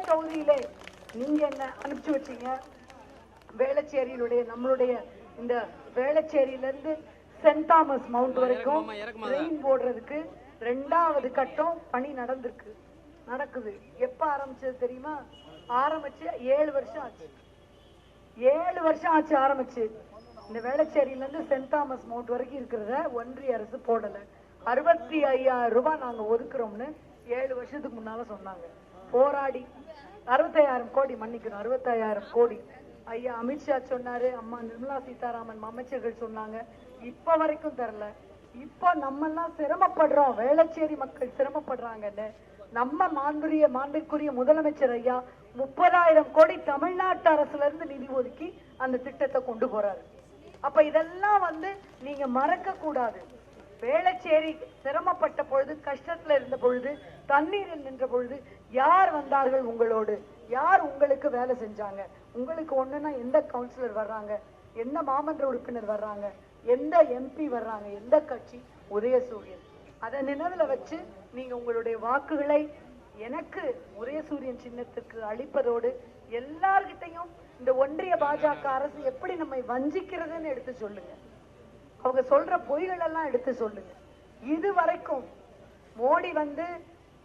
தொகுதியிலே நீங்க என்ன அனுப்பிச்சு வச்சீங்க? வேளச்சேரியிலுடைய நம்மளுடைய இந்த வேளச்சேரியில இருந்து சென்ட் தாமஸ் மவுண்ட் வரைக்கும் ட்ரெயின் போடுறதுக்கு ரெண்டாவது கட்டம் பணி நடந்திருக்கு. நடக்குது. எப்ப ஆரம்பிச்சது தெரியுமா? ஆரம்பிச்சு ஏழு வருஷம் ஆச்சு. ஏழு வருஷம் ஆச்சு ஆரம்பிச்சு. இந்த வேளச்சேரியில இருந்து சென்ட் தாமஸ் மவுண்ட் வரைக்கும் இருக்கிறத ஒன்றிய அரசு போடல. அறுபத்தி ஐயாயிரம் ரூபாய் நாங்க ஒதுக்குறோம்னு ஏழு வருஷத்துக்கு முன்னால சொன்னாங்க. போராடி அறுபத்தாயிரம் கோடி மன்னிக்கணும். அறுபத்தாயிரம் கோடி. ஐயா அமித்ஷா சொன்னாரு அம்மா நிர்மலா சீதாராமன் அமைச்சர்கள் சொன்னாங்க. இப்ப வரைக்கும் தரல இப்போ நம்ம எல்லாம் சிரமப்படுறோம். வேளச்சேரி மக்கள் சிரமப்படுறாங்கன்னு. நம்ம மாண்புரிய மாண்பிற்குரிய முதலமைச்சர் ஐயா முப்பதாயிரம் கோடி தமிழ்நாட்டு அரசுல இருந்து நிதி ஒதுக்கி அந்த திட்டத்தை கொண்டு போறாரு. அப்ப இதெல்லாம் வந்து நீங்க மறக்க கூடாது வேளச்சேரி சிரமப்பட்ட பொழுது கஷ்டத்துல இருந்த பொழுது தண்ணீரில் நின்ற பொழுது யார் வந்தார்கள் உங்களோடு? யார் உங்களுக்கு வேலை செஞ்சாங்க? உங்களுக்கு ஒண்ணுன்னா எந்த கவுன்சிலர் வர்றாங்க? எந்த மாமன்ற உறுப்பினர் வர்றாங்க? எந்த எம்பி வர்றாங்க? எந்த கட்சி? உதயசூரியன். அதை நினைவுல வச்சு நீங்க உங்களுடைய வாக்குகளை எனக்கு உதயசூரியன் சின்னத்துக்கு அளிப்பதோடு எல்லார்கிட்டையும் இந்த ஒன்றிய பாஜக அரசு எப்படி நம்மை வஞ்சிக்கிறதுன்னு எடுத்து சொல்லுங்க. அவங்க சொல்ற பொய்கள் எல்லாம் எடுத்து சொல்லுங்க. இது வரைக்கும் மோடி வந்து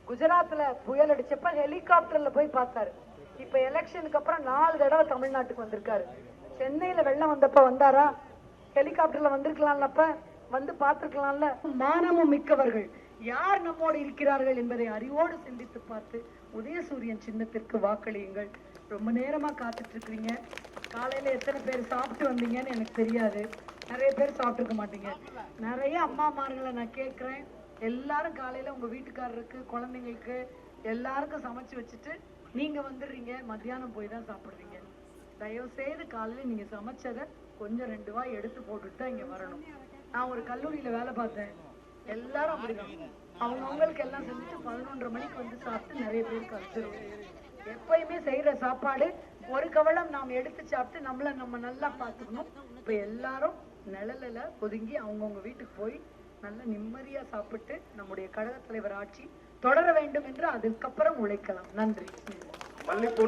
குஜராத்ல புயல் அடிச்சப்ப ஹெலிகாப்டர்ல போய் பார்த்தாரு. இப்ப எலெக்ஷனுக்கு அப்புறம் நாலு தடவை தமிழ்நாட்டுக்கு வந்திருக்காரு. சென்னையில வெள்ளம் வந்தப்ப வந்தாரா? ஹெலிகாப்டர்ல வந்திருக்கலாம்லப்ப? வந்து பார்த்திருக்கலாம்ல? மானமும் மிக்கவர்கள். யார் நம்மோடு இருக்கிறார்கள் என்பதை அறிவோடு சிந்தித்து பார்த்து உதயசூரியன் சின்னத்திற்கு வாக்களியுங்கள். ரொம்ப நேரமா காத்துட்டு இருக்கிறீங்க. காலையில எத்தனை பேர் சாப்பிட்டு வந்தீங்கன்னு எனக்கு தெரியாது. நிறைய பேர் சாப்பிட்டுருக்க மாட்டீங்க. நிறைய அம்மாமார்களை நான் கேட்கிறேன். எல்லாரும் காலையில உங்க வீட்டுக்காரருக்கு குழந்தைங்களுக்கு எல்லாருக்கும் சமைச்சு வச்சுட்டு நீங்க வந்துடுறீங்க. மத்தியானம் போய் தான் சாப்பிடுறீங்க. தயவு செய்து காலையில நீங்க சமைச்சதை கொஞ்சம் ரெண்டு வாய் எடுத்து போட்டுட்டு தான் இங்கே வரணும். நான் ஒரு கல்லூரியில வேலை பார்த்தேன். எல்லாரும் அப்படிதான் அவங்க அவங்களுக்கு எல்லாம் செஞ்சுட்டு பதினொன்றரை மணிக்கு வந்து சாப்பிட்டு நிறைய பேருக்கு அடிச்சிடும் எப்பயுமே செய்யற சாப்பாடு ஒரு கவலம் நாம் எடுத்து சாப்பிட்டு நம்மள நம்ம நல்லா பார்த்துக்கணும். இப்ப எல்லாரும் நிழல ஒதுங்கி அவங்கவுங்க வீட்டுக்கு போய் நல்ல நிம்மதியா சாப்பிட்டு நம்முடைய கழக தலைவர் ஆட்சி தொடர வேண்டும் என்று அதுக்கப்புறம் உழைக்கலாம். நன்றி. மல்லிப்பூ